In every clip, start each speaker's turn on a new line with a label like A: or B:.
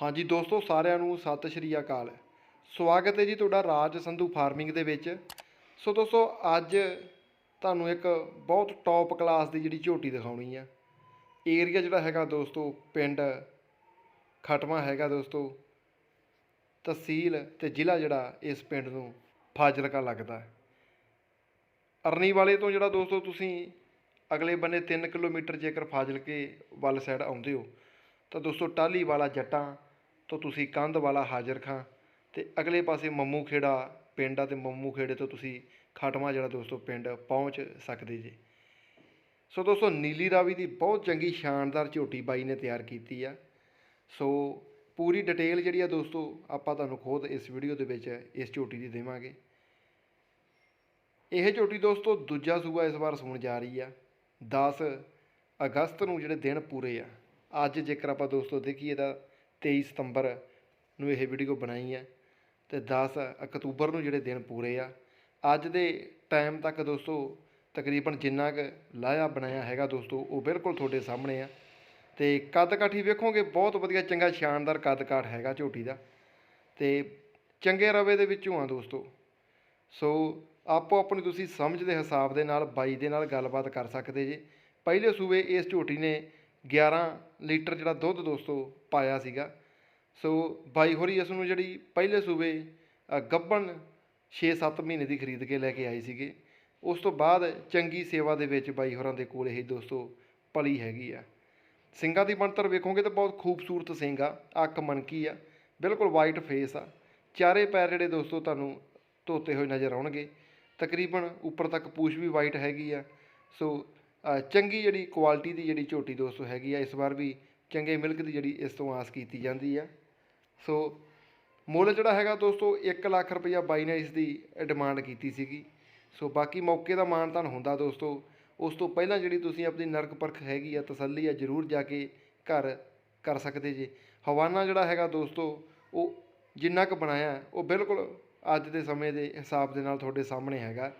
A: ਹਾਂਜੀ ਦੋਸਤੋ, ਸਾਰਿਆਂ ਨੂੰ ਸਤਿ ਸ਼੍ਰੀ ਅਕਾਲ। ਸਵਾਗਤ ਹੈ ਜੀ ਤੁਹਾਡਾ ਰਾਜ ਸੰਧੂ ਫਾਰਮਿੰਗ ਦੇ ਵਿੱਚ। ਸੋ ਦੋਸਤੋ, ਅੱਜ ਤੁਹਾਨੂੰ ਇੱਕ ਬਹੁਤ ਟੌਪ ਕਲਾਸ ਦੀ ਜਿਹੜੀ ਝੋਟੀ ਦਿਖਾਉਣੀ ਆ। ਏਰੀਆ ਜਿਹੜਾ ਹੈਗਾ ਦੋਸਤੋ, ਪਿੰਡ ਖਟਮਾ ਹੈਗਾ ਦੋਸਤੋ। ਤਹਿਸੀਲ ਤੇ ਜ਼ਿਲ੍ਹਾ ਜਿਹੜਾ ਇਸ ਪਿੰਡ ਨੂੰ ਫਾਜ਼ਿਲਕਾ ਲੱਗਦਾ ਹੈ। ਅਰਨੀ ਵਾਲੇ ਤੋਂ ਜਿਹੜਾ ਦੋਸਤੋ, ਤੁਸੀਂ ਅਗਲੇ ਬੰਨੇ 3 ਕਿਲੋਮੀਟਰ ਜੇਕਰ ਫਾਜ਼ਿਲਕੇ ਵੱਲ ਸਾਈਡ ਆਉਂਦੇ ਹੋ, ਤਾਂ ਦੋਸਤੋ ਟਾਲੀ ਵਾਲਾ ਜੱਟਾਂ ਤੋਂ ਤੁਸੀਂ ਕੰਧ ਵਾਲਾ ਹਾਜ਼ਰ ਖਾਂ ਅਤੇ ਅਗਲੇ ਪਾਸੇ ਮੰਮੂ ਖੇੜਾ ਪਿੰਡ ਆ ਅਤੇ ਮੰਮੂ ਖੇੜੇ ਤੋਂ ਤੁਸੀਂ ਖਾਟਮਾ ਜਿਹੜਾ ਦੋਸਤੋ ਪਿੰਡ ਪਹੁੰਚ ਸਕਦੇ ਜੇ। ਸੋ ਦੋਸਤੋ ਨੀਲੀ ਰਾਵੀ ਦੀ ਬਹੁਤ ਚੰਗੀ ਸ਼ਾਨਦਾਰ ਝੋਟੀ ਬਾਈ ਨੇ ਤਿਆਰ ਕੀਤੀ ਆ। ਸੋ ਪੂਰੀ ਡਿਟੇਲ ਜਿਹੜੀ ਆ ਦੋਸਤੋ ਆਪਾਂ ਤੁਹਾਨੂੰ ਖੁਦ ਇਸ ਵੀਡੀਓ ਦੇ ਵਿੱਚ ਇਸ ਝੋਟੀ ਦੀ ਦੇਵਾਂਗੇ। ਇਹ ਝੋਟੀ ਦੋਸਤੋ ਦੂਜਾ ਸੂਬਾ ਇਸ ਵਾਰ ਸੂਣ ਜਾ ਰਹੀ ਆ। 10 ਅਗਸਤ ਨੂੰ ਜਿਹੜੇ ਦਿਨ ਪੂਰੇ ਆ। ਅੱਜ ਜੇਕਰ ਆਪਾਂ ਦੋਸਤੋ ਦੇਖੀਏ ਤਾਂ ਤੇਈ ਸਤੰਬਰ ਨੂੰ ਇਹ ਵੀਡੀਓ ਬਣਾਈ ਹੈ ਅਤੇ ਦਸ ਅਕਤੂਬਰ ਨੂੰ ਜਿਹੜੇ ਦਿਨ ਪੂਰੇ ਆ। ਅੱਜ ਦੇ ਟਾਈਮ ਤੱਕ ਦੋਸਤੋ, ਤਕਰੀਬਨ ਜਿੰਨਾ ਕੁ ਲਾਇਆ ਬਣਾਇਆ ਹੈਗਾ ਦੋਸਤੋ, ਉਹ ਬਿਲਕੁਲ ਤੁਹਾਡੇ ਸਾਹਮਣੇ ਆ। ਤੇ ਕੱਦ ਕਾਠੀ ਵੇਖੋਗੇ, ਬਹੁਤ ਵਧੀਆ, ਚੰਗਾ, ਸ਼ਾਨਦਾਰ ਕੱਦ ਕਾਠ ਹੈਗਾ ਝੋਟੀ ਦਾ। ਤੇ ਚੰਗੇ ਰਵੇ ਦੇ ਵਿੱਚੋਂ ਆ ਦੋਸਤੋ। ਸੋ ਆਪੋ ਆਪਣੀ ਤੁਸੀਂ ਸਮਝ ਦੇ ਹਿਸਾਬ ਦੇ ਨਾਲ, ਬਾਈ ਦੇ ਨਾਲ ਗੱਲਬਾਤ ਕਰ ਸਕਦੇ ਜੇ। ਪਹਿਲੇ ਸੂਬੇ ਇਸ ਝੋਟੀ ਨੇ 11 ਲੀਟਰ ਜਿਹੜਾ ਦੁੱਧ ਦੋਸਤੋ ਪਾਇਆ ਸੀਗਾ। ਸੋ ਬਾਈ ਹੋਰੀ ਇਸ ਨੂੰ ਜਿਹੜੀ ਪਹਿਲੇ ਸੂਬੇ ਗੱਭਣ 6-7 ਮਹੀਨੇ ਦੀ ਖਰੀਦ ਕੇ ਲੈ ਕੇ ਆਏ ਸੀਗੇ। ਉਸ ਤੋਂ ਬਾਅਦ ਚੰਗੀ ਸੇਵਾ ਦੇ ਵਿੱਚ ਬਾਈ ਹੋਰਾਂ ਦੇ ਕੋਲ ਇਹ ਦੋਸਤੋ ਪਲੀ ਹੈਗੀ ਆ। ਸਿੰਗਾਂ ਦੀ ਬਣਤਰ ਵੇਖੋਗੇ ਤਾਂ ਬਹੁਤ ਖੂਬਸੂਰਤ ਸਿੰਘ ਆ, ਅੱਖ ਮਣਕੀ ਆ, ਬਿਲਕੁਲ ਵਾਈਟ ਫੇਸ ਆ। ਚਾਰੇ ਪੈਰ ਜਿਹੜੇ ਦੋਸਤੋ ਤੁਹਾਨੂੰ ਧੋਤੇ ਹੋਏ ਨਜ਼ਰ ਆਉਣਗੇ। ਤਕਰੀਬਨ ਉੱਪਰ ਤੱਕ ਪੂਛ ਵੀ ਵਾਈਟ ਹੈਗੀ ਆ। ਸੋ ਚੰਗੀ ਜਿਹੜੀ ਕੁਆਲਿਟੀ ਦੀ ਜਿਹੜੀ ਝੋਟੀ ਦੋਸਤੋ ਹੈਗੀ ਆ, ਇਸ ਵਾਰ ਵੀ ਚੰਗੇ ਮਿਲਕ ਦੀ ਜਿਹੜੀ ਇਸ ਤੋਂ ਆਸ ਕੀਤੀ ਜਾਂਦੀ ਆ। ਸੋ ਮੁੱਲ ਜਿਹੜਾ ਹੈਗਾ ਦੋਸਤੋ 1 ਲੱਖ ਰੁਪਈਆ ਬਾਈ ਨੇ ਇਸ ਦੀ ਡਿਮਾਂਡ ਕੀਤੀ ਸੀਗੀ। ਸੋ ਬਾਕੀ ਮੌਕੇ ਦਾ ਮਾਣ ਤਾਂ ਹੁੰਦਾ ਦੋਸਤੋ। ਉਸ ਤੋਂ ਪਹਿਲਾਂ ਜਿਹੜੀ ਤੁਸੀਂ ਆਪਣੀ ਨਰਕ ਪਰਖ ਹੈਗੀ ਆ, ਤਸੱਲੀ ਆ, ਜ਼ਰੂਰ ਜਾ ਕੇ ਘਰ ਕਰ ਸਕਦੇ ਜੇ। ਹਵਾਨਾ ਜਿਹੜਾ ਹੈਗਾ ਦੋਸਤੋ, ਉਹ ਜਿੰਨਾ ਕੁ ਬਣਾਇਆ, ਉਹ ਬਿਲਕੁਲ ਅੱਜ ਦੇ ਸਮੇਂ ਦੇ ਹਿਸਾਬ ਦੇ ਨਾਲ ਤੁਹਾਡੇ ਸਾਹਮਣੇ ਹੈਗਾ।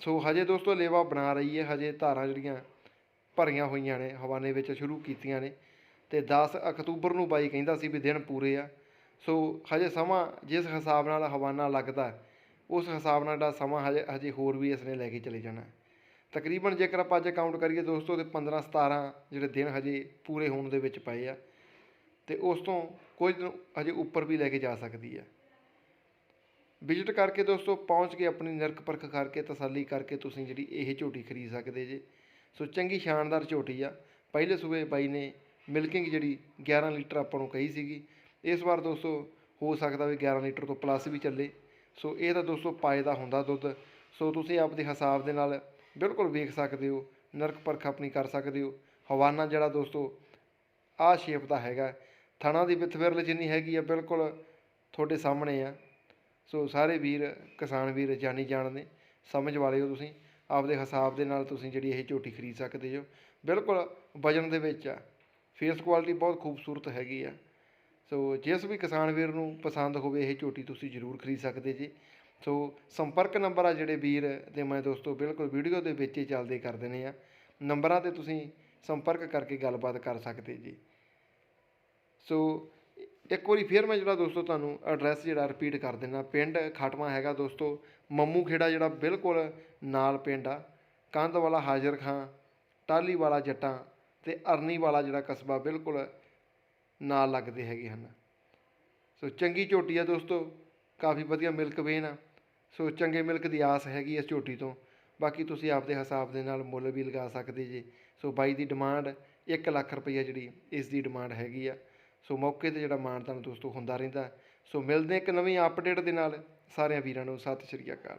A: ਸੋ ਹਜੇ ਦੋਸਤੋ ਲੇਵਾ ਬਣਾ ਰਹੀ ਹੈ, ਹਜੇ ਧਾਰਾਂ ਜਿਹੜੀਆਂ ਭਰੀਆਂ ਹੋਈਆਂ ਨੇ, ਹਵਾਨੇ ਵਿੱਚ ਸ਼ੁਰੂ ਕੀਤੀਆਂ ਨੇ ਤੇ 10 ਅਕਤੂਬਰ ਨੂੰ ਬਾਈ ਕਹਿੰਦਾ ਸੀ ਵੀ ਦਿਨ ਪੂਰੇ ਆ। ਸੋ ਹਜੇ ਸਮਾਂ ਜਿਸ ਹਿਸਾਬ ਨਾਲ ਹਵਾਨਾ ਲੱਗਦਾ, ਉਸ ਹਿਸਾਬ ਨਾਲ ਜਿਹੜਾ ਸਮਾਂ ਹਜੇ ਹਜੇ ਹੋਰ ਵੀ ਇਸ ਨੇ ਲੈ ਕੇ ਚਲੇ ਜਾਣਾ। ਤਕਰੀਬਨ ਜੇਕਰ ਆਪਾਂ ਅੱਜ ਕਾਊਂਟ ਕਰੀਏ ਦੋਸਤੋ ਤੇ 15 17 ਜਿਹੜੇ ਦਿਨ ਹਜੇ ਪੂਰੇ ਹੋਣ ਦੇ ਵਿੱਚ ਪਏ ਆ, ਤੇ ਉਸ ਤੋਂ ਕੁਝ ਦਿਨ ਹਜੇ ਉੱਪਰ ਵੀ ਲੈ ਕੇ ਜਾ ਸਕਦੀ ਆ। ਵਿਜ਼ਿਟ ਕਰਕੇ ਦੋਸਤੋ, ਪਹੁੰਚ ਕੇ ਆਪਣੀ ਨਿਰਖ ਪਰਖ ਕਰਕੇ, ਤਸੱਲੀ ਕਰਕੇ ਤੁਸੀਂ ਜਿਹੜੀ ਇਹ ਝੋਟੀ ਖਰੀਦ ਸਕਦੇ ਜੇ। ਸੋ ਚੰਗੀ ਸ਼ਾਨਦਾਰ ਝੋਟੀ ਆ। ਪਹਿਲੇ ਸੂਬੇ ਬਾਈ ਨੇ ਮਿਲਕਿੰਗ ਜਿਹੜੀ 11 ਲੀਟਰ ਆਪਾਂ ਨੂੰ ਕਹੀ ਸੀਗੀ। ਇਸ ਵਾਰ ਦੋਸਤੋ, ਹੋ ਸਕਦਾ ਵੀ 11 ਲੀਟਰ ਤੋਂ ਪਲੱਸ ਵੀ ਚੱਲੇ। ਸੋ ਇਹ ਤਾਂ ਦੋਸਤੋ ਪਾਏ ਦਾ ਹੁੰਦਾ ਦੁੱਧ। ਸੋ ਤੁਸੀਂ ਆਪਦੇ ਹਿਸਾਬ ਦੇ ਨਾਲ ਬਿਲਕੁਲ ਵੇਖ ਸਕਦੇ ਹੋ, ਨਰਕ ਪਰਖ ਆਪਣੀ ਕਰ ਸਕਦੇ ਹੋ। ਹਵਾਨਾ ਜਿਹੜਾ ਦੋਸਤੋ, ਆਹ ਸ਼ੇਪ ਦਾ ਹੈਗਾ। ਥਣਾ ਦੀ ਵਿਥਵਿਰਲ ਜਿੰਨੀ ਹੈਗੀ ਆ, ਬਿਲਕੁਲ ਤੁਹਾਡੇ ਸਾਹਮਣੇ ਆ। ਸੋ ਸਾਰੇ ਵੀਰ, ਕਿਸਾਨ ਵੀਰ ਜਾਣੀ ਜਾਣਦੇ ਸਮਝ ਵਾਲੇ ਹੋ ਤੁਸੀਂ। ਆਪਦੇ ਹਿਸਾਬ ਦੇ ਨਾਲ ਤੁਸੀਂ ਜਿਹੜੀ ਇਹ ਝੋਟੀ ਖਰੀਦ ਸਕਦੇ ਹੋ। ਬਿਲਕੁਲ ਵਜਨ ਦੇ ਵਿੱਚ ਆ। ਫੇਸ ਕੁਆਲਿਟੀ ਬਹੁਤ ਖੂਬਸੂਰਤ ਹੈਗੀ ਆ। ਸੋ ਜਿਸ ਵੀ ਕਿਸਾਨ ਵੀਰ ਨੂੰ ਪਸੰਦ ਹੋਵੇ, ਇਹ ਝੋਟੀ ਤੁਸੀਂ ਜ਼ਰੂਰ ਖਰੀਦ ਸਕਦੇ ਜੀ। ਸੋ ਸੰਪਰਕ ਨੰਬਰ ਆ ਜਿਹੜੇ ਵੀਰ ਤੇ ਮੈਂ ਦੋਸਤੋ ਬਿਲਕੁਲ ਵੀਡੀਓ ਦੇ ਵਿੱਚ ਹੀ ਚੱਲਦੇ ਕਰ ਦਿੰਦੇ ਆ। ਨੰਬਰਾਂ ਤੇ ਤੁਸੀਂ ਸੰਪਰਕ ਕਰਕੇ ਗੱਲਬਾਤ ਕਰ ਸਕਦੇ ਜੀ। ਸੋ ਇੱਕ ਵਾਰੀ ਫਿਰ ਮੈਂ ਜਿਹੜਾ ਦੋਸਤੋ ਤੁਹਾਨੂੰ ਐਡਰੈਸ ਜਿਹੜਾ ਰਿਪੀਟ ਕਰ ਦਿੰਦਾ, ਪਿੰਡ ਖਾਟਮਾ ਹੈਗਾ ਦੋਸਤੋ, ਮੰਮੂ ਖੇੜਾ ਜਿਹੜਾ ਬਿਲਕੁਲ ਨਾਲ ਪਿੰਡ ਆ ਕੰਧ ਵਾਲਾ ਹਾਜ਼ਰ ਖਾਂ ਟਾਲੀ ਵਾਲਾ ਜੱਟਾਂ ਤੇ ਅਰਨੀ ਵਾਲਾ ਜਿਹੜਾ ਕਸਬਾ ਬਿਲਕੁਲ ਨਾਲ ਲੱਗਦੇ ਹੈਗੇ ਹਨ। ਸੋ ਚੰਗੀ ਝੋਟੀ ਆ ਦੋਸਤੋ, ਕਾਫੀ ਵਧੀਆ ਮਿਲਕ ਵੇਨ ਆ, ਸੋ ਚੰਗੇ ਮਿਲਕ ਦੀ ਆਸ ਹੈਗੀ ਇਸ ਝੋਟੀ ਤੋਂ। ਬਾਕੀ ਤੁਸੀਂ ਆਪਦੇ ਹਿਸਾਬ ਦੇ ਨਾਲ ਮੁੱਲ ਵੀ ਲਗਾ ਸਕਦੇ ਜੇ। ਸੋ ਬਾਈ ਦੀ ਡਿਮਾਂਡ 1 ਲੱਖ ਰੁਪਈਆ ਜਿਹੜੀ ਇਸ ਦੀ ਡਿਮਾਂਡ ਹੈਗੀ ਆ। ਸੋ ਮੌਕੇ ਤੇ ਜਿਹੜਾ ਮਾਨਤਾਨ ਦੋਸਤੋ ਹੁੰਦਾ ਰਹਿੰਦਾ ਸੋ ਮਿਲਦੇ ਇੱਕ ਨਵੀਂ ਅਪਡੇਟ ਦੇ ਨਾਲ। ਸਾਰਿਆਂ ਵੀਰਾਂ ਨੂੰ ਸਤਿ ਸ਼੍ਰੀ ਅਕਾਲ।